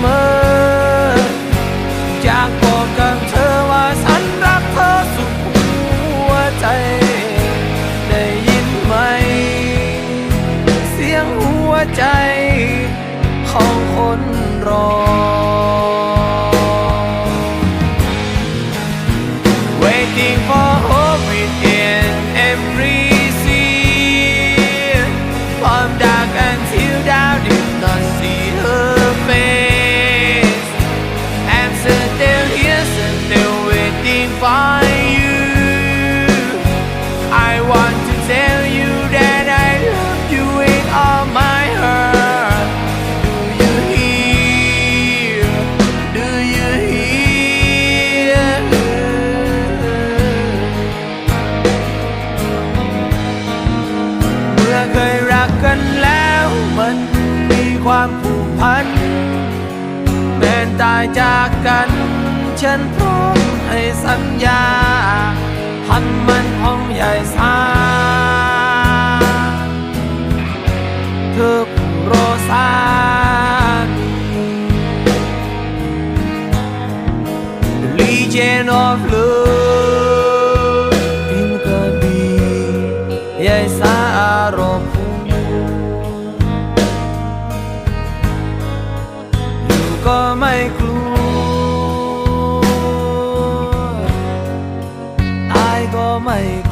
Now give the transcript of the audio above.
เมออยากบอกกับเธอว่าฉันรักเธอสุดหัวใจ ได้ยินไหม เสียงหัวใจของคนรอ กันแล้วมันมีความผูกพัน แม้ตายจากกัน ฉันพร้อมให้สัญญาพันมันของใหญ่สาเธอผู้รอสามี Legion of Love ไม่